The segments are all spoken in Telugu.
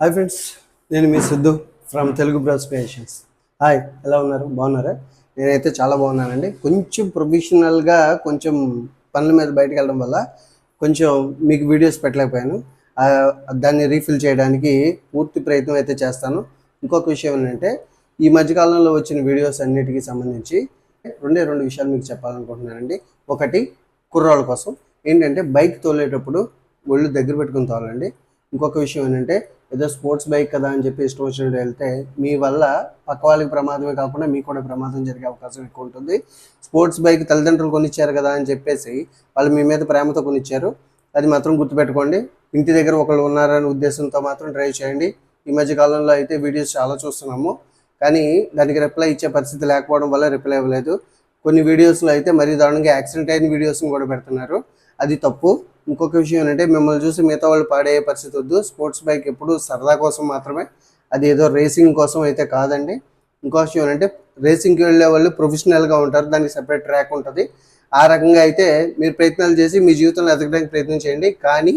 హాయ్ ఫ్రెండ్స్ నేను మీ Siddhu from Telugu bros creations hi ఎలా ఉన్నారు? బాగున్నారా? నేనైతే చాలా బాగున్నానండి. కొంచెం ప్రొఫెషనల్గా కొంచెం పనుల మీద బయటకు వెళ్ళడం వల్ల కొంచెం మీకు వీడియోస్ పెట్టలేకపోయాను. దాన్ని రీఫిల్ చేయడానికి పూర్తి ప్రయత్నం అయితే చేస్తాను. ఇంకొక విషయం ఏంటంటే ఈ మధ్యకాలంలో వచ్చిన వీడియోస్ అన్నిటికీ సంబంధించి రెండే రెండు విషయాలు మీకు చెప్పాలనుకుంటున్నానండి. ఒకటి కుర్రాళ్ళ కోసం. ఏంటంటే బైక్ తోలేటప్పుడు ఒళ్ళు దగ్గర పెట్టుకుని తోలండి. ఇంకొక విషయం ఏంటంటే ఏదో స్పోర్ట్స్ బైక్ కదా అని చెప్పి ఇష్టం వచ్చినట్టు వెళ్తే మీ వల్ల పక్క వాళ్ళకి ప్రమాదమే కాకుండా మీకు కూడా ప్రమాదం జరిగే అవకాశం ఎక్కువ ఉంటుంది. స్పోర్ట్స్ బైక్ తల్లిదండ్రులు కొనిచ్చారు కదా అని చెప్పేసి వాళ్ళు మీ మీద ప్రేమతో కొనిచ్చారు. అది మాత్రం గుర్తుపెట్టుకోండి. ఇంటి దగ్గర ఒకళ్ళు ఉన్నారనే ఉద్దేశంతో మాత్రం డ్రైవ్ చేయండి. ఈ మధ్య కాలంలో అయితే వీడియోస్ చాలా చూస్తున్నాము. కానీ దానికి రిప్లై ఇచ్చే పరిస్థితి లేకపోవడం వల్ల రిప్లై ఇవ్వలేదు కొన్ని వీడియోస్లో అయితే మరీ దారుణంగా యాక్సిడెంట్ అయిన వీడియోస్ని కూడా పెడుతున్నారు. అది తప్పు. ఇంకొక విషయం ఏంటంటే మిమ్మల్ని చూసి మిగతా వాళ్ళు పాడే పరిస్థితి వద్దు. స్పోర్ట్స్ బైక్ ఎప్పుడు సరదా కోసం మాత్రమే. అది ఏదో రేసింగ్ కోసం అయితే కాదండి. ఇంకో విషయం ఏంటంటే రేసింగ్కి వెళ్ళే వాళ్ళు ప్రొఫెషనల్గా ఉంటారు. దానికి సెపరేట్ ట్రాక్ ఉంటుంది. ఆ రకంగా అయితే మీరు ప్రయత్నాలు చేసి మీ జీవితంలో ఎదగడానికి ప్రయత్నం చేయండి. కానీ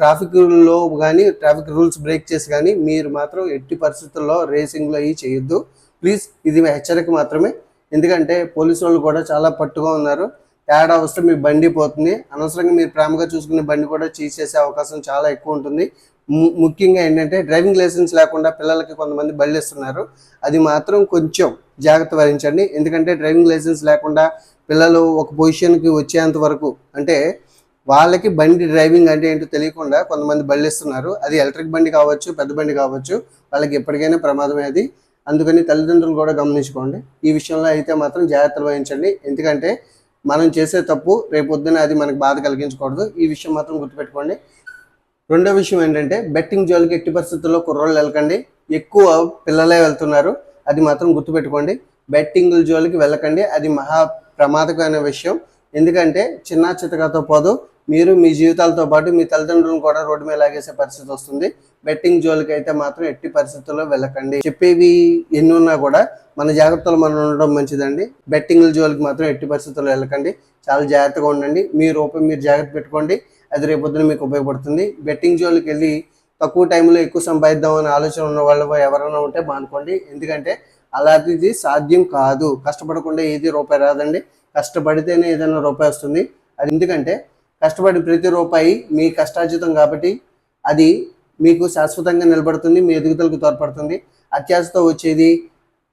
ట్రాఫిక్లో కానీ ట్రాఫిక్ రూల్స్ బ్రేక్ చేసి కానీ మీరు మాత్రం ఎట్టి పరిస్థితుల్లో రేసింగ్లో అవి చేయొద్దు. ప్లీజ్ ఇది హెచ్చరిక మాత్రమే. ఎందుకంటే పోలీసు వాళ్ళు కూడా చాలా పట్టుగా ఉన్నారు. తేడా వస్తే మీ బండి పోతుంది. అనవసరంగా మీరు ప్రేమగా చూసుకునే బండి కూడా చేసే అవకాశం చాలా ఎక్కువ ఉంటుంది. ము- ముఖ్యంగా ఏంటంటే డ్రైవింగ్ లైసెన్స్ లేకుండా పిల్లలకి కొంతమంది బళ్ళు ఇస్తున్నారు అది మాత్రం కొంచెం జాగ్రత్త వహించండి. ఎందుకంటే డ్రైవింగ్ లైసెన్స్ లేకుండా పిల్లలు ఒక పొజిషన్కి వచ్చేంత వరకు అంటే వాళ్ళకి బండి డ్రైవింగ్ అంటే ఏంటో తెలియకుండా కొంతమంది బళ్ళు ఇస్తున్నారు అది ఎలక్ట్రిక్ బండి కావచ్చు పెద్ద బండి కావచ్చు వాళ్ళకి ఎప్పటికైనా ప్రమాదమే అది. అందుకని తల్లిదండ్రులు కూడా గమనించుకోండి. ఈ విషయంలో అయితే మాత్రం జాగ్రత్తలు వహించండి. ఎందుకంటే మనం చేసే తప్పు రేపొద్దున అది మనకు బాధ కలిగించకూడదు. ఈ విషయం మాత్రం గుర్తుపెట్టుకోండి. రెండో విషయం ఏంటంటే బెట్టింగ్ జోలికి ఎట్టి పరిస్థితుల్లో కుర్రోళ్ళు వెళ్ళకండి. ఎక్కువ పిల్లలే వెళ్తున్నారు. అది మాత్రం గుర్తుపెట్టుకోండి. బెట్టింగ్ జోలికి వెళ్ళకండి. అది మహా ప్రమాదకరమైన విషయం. ఎందుకంటే చిన్న చితకతో పోదు. మీరు మీ జీవితాలతో పాటు మీ తల్లిదండ్రులను కూడా రోడ్డు మీద లాగేసే పరిస్థితి వస్తుంది. బెట్టింగ్ జోలికి అయితే మాత్రం ఎట్టి పరిస్థితుల్లో వెళ్ళకండి. చెప్పేవి ఎన్ని ఉన్నా కూడా మన జాగ్రత్తలు మనం ఉండడం మంచిదండి. బెట్టింగ్ జోలికి మాత్రం ఎట్టి పరిస్థితుల్లో వెళ్ళకండి. చాలా జాగ్రత్తగా ఉండండి. మీ రూపం మీరు జాగ్రత్త పెట్టుకోండి. అది రేపొద్దున మీకు ఉపయోగపడుతుంది. బెట్టింగ్ జోలికి వెళ్ళి తక్కువ టైంలో ఎక్కువ సంపాదిద్దాం అనే ఆలోచన ఉన్న వాళ్ళు ఎవరైనా ఉంటే మానుకోండి ఎందుకంటే అలాంటిది సాధ్యం కాదు. కష్టపడకుండా ఏది రూపాయి రాదండి. కష్టపడితేనే ఏదైనా రూపాయి వస్తుంది. అది ఎందుకంటే కష్టపడి ప్రతి రూపాయి మీ కష్టార్జితం కాబట్టి అది మీకు శాశ్వతంగా నిలబడుతుంది మీ ఎదుగుదలకు తోడ్పడుతుంది. అత్యాశతో వచ్చేది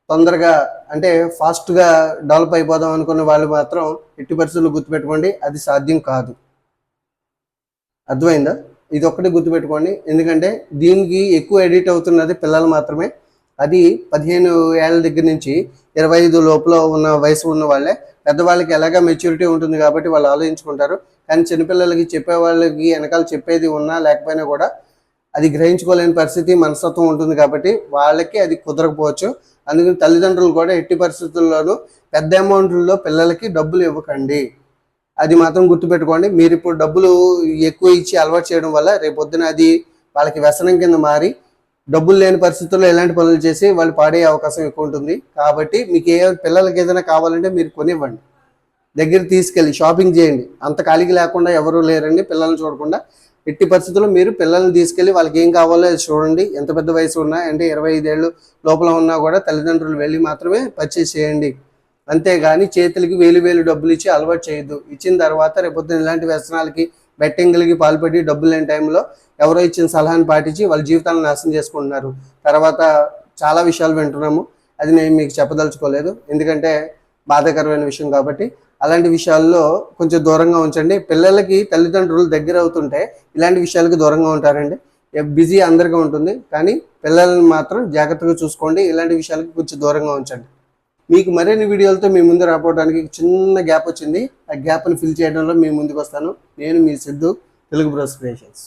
తొందరగా అంటే ఫాస్ట్గా డెవలప్ అయిపోదాం అనుకున్న వాళ్ళు మాత్రం ఎట్టి పరిస్థితులు గుర్తుపెట్టుకోండి అది సాధ్యం కాదు. అర్థమైందా? ఇది ఒక్కటి గుర్తుపెట్టుకోండి. ఎందుకంటే దీనికి ఎక్కువ ఎడిట్ అవుతున్నది పిల్లలు మాత్రమే. అది పదిహేను ఏళ్ళ దగ్గర నుంచి ఇరవై ఐదు లోపల ఉన్న వయసు ఉన్న వాళ్ళే. పెద్దవాళ్ళకి ఎలాగా మెచ్యూరిటీ ఉంటుంది కాబట్టి వాళ్ళు ఆలోచించుకుంటారు. కానీ చిన్నపిల్లలకి చెప్పే వాళ్ళకి వెనకాల చెప్పేది ఉన్నా లేకపోయినా కూడా అది గ్రహించుకోలేని పరిస్థితి మనస్తత్వం ఉంటుంది కాబట్టి వాళ్ళకి అది కుదరకపోవచ్చు. అందుకని తల్లిదండ్రులు కూడా ఎట్టి పరిస్థితుల్లోనూ పెద్ద అమౌంట్లలో పిల్లలకి డబ్బులు ఇవ్వకండి. అది మాత్రం గుర్తుపెట్టుకోండి. మీరు ఇప్పుడు డబ్బులు ఎక్కువ ఇచ్చి అలవాటు చేయడం వల్ల రేపొద్దున అది వాళ్ళకి వ్యసనం కింద మారి డబ్బులు లేని పరిస్థితుల్లో ఎలాంటి పనులు చేసి వాళ్ళు పాడే అవకాశం ఎక్కువ ఉంటుంది. కాబట్టి మీకు ఏ పిల్లలకి ఏదైనా కావాలంటే మీరు కొనివ్వండి. దగ్గర తీసుకెళ్ళి షాపింగ్ చేయండి. అంత ఖాళీగా లేకుండా ఎవరూ లేరండి. పిల్లల్ని చూడకుండా ఎట్టి పరిస్థితుల్లో మీరు పిల్లల్ని తీసుకెళ్ళి వాళ్ళకి ఏం కావాలో అది చూడండి. ఎంత పెద్ద వయసు ఉన్నా అంటే ఇరవై ఐదేళ్ళు లోపల ఉన్నా కూడా తల్లిదండ్రులు వెళ్ళి మాత్రమే పర్చేస్ చేయండి. అంతేగాని చేతులకి వేలు వేలు డబ్బులు ఇచ్చి అలవాటు చేయొద్దు. ఇచ్చిన తర్వాత రేపొద్దున ఇలాంటి వ్యసనాలకి బెట్టింగ్లకి పాల్పడి డబ్బులు లేని టైంలో ఎవరో ఇచ్చిన సలహాను పాటించి వాళ్ళ జీవితాలను నాశనం చేసుకుంటున్నారు. తర్వాత చాలా విషయాలు వింటున్నాము. అది నేను మీకు చెప్పదలుచుకోలేదు. ఎందుకంటే బాధాకరమైన విషయం కాబట్టి అలాంటి విషయాల్లో కొంచెం దూరంగా ఉంచండి. పిల్లలకి తల్లిదండ్రులు దగ్గర అవుతుంటే ఇలాంటి విషయాలకి దూరంగా ఉంటారండి. బిజీ అందరిగా ఉంటుంది. కానీ పిల్లల్ని మాత్రం జాగ్రత్తగా చూసుకోండి. ఇలాంటి విషయాలకి కొంచెం దూరంగా ఉంచండి. మీకు మరిన్ని వీడియోలతో మీ ముందు రాపోవడానికి చిన్న గ్యాప్ వచ్చింది. ఆ గ్యాప్ని ఫిల్ చేయడంలో మీ ముందుకు వస్తాను. నేను మీ సిద్ధు తెలుగు బ్రోస్ క్రియేషన్స్.